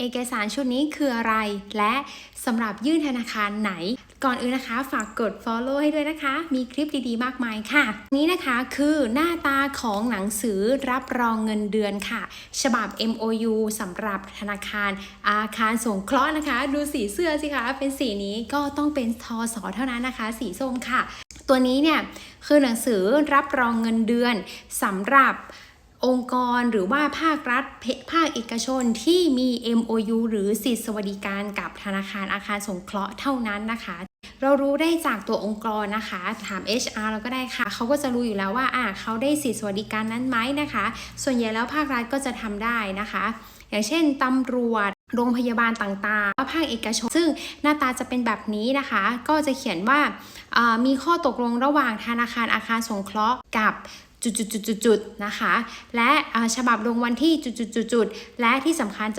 เอกสารชุดนี้คืออะไร และสำหรับยื่นธนาคารไหน ก่อนอื่นนะคะ ฝากกด follow ให้ด้วยนะคะ มีคลิปดีๆ มากมายค่ะ นี้นะคะคือหน้าตาของหนังสือรับรองเงินเดือนค่ะ ฉบับ MOU สำหรับธนาคารอาคารสงเคราะห์นะคะ ดูสีเสื้อสิคะ เป็นสีนี้ก็ต้องเป็นทอสอเท่านั้นนะคะ สีส้มค่ะ ตัวนี้เนี่ยคือหนังสือรับรองเงินเดือนสำหรับ องค์กรหรือว่าภาครัฐภาคเอกชนที่มี MOU หรือสิทธิสวัสดิการกับธนาคารอาคารสงเคราะห์เท่านั้นนะคะเรารู้ได้จากตัวองค์กรนะคะ ถาม HR เราก็ได้ค่ะ เขาก็จะรู้อยู่แล้วว่าอ่าเขาได้สิทธิสวัสดิการนั้นไหมนะคะ ส่วนใหญ่แล้วภาครัฐก็จะทำได้นะคะ อย่างเช่นตำรวจโรงพยาบาลต่างๆภาคเอกชน ซึ่งหน้าตาจะเป็นแบบนี้นะคะ ก็จะเขียนว่ามีข้อตกลงระหว่างธนาคารอาคารสงเคราะห์กับ จุดๆๆๆนะคะ และฉบับลงวันที่จุดๆๆๆและที่สำคัญ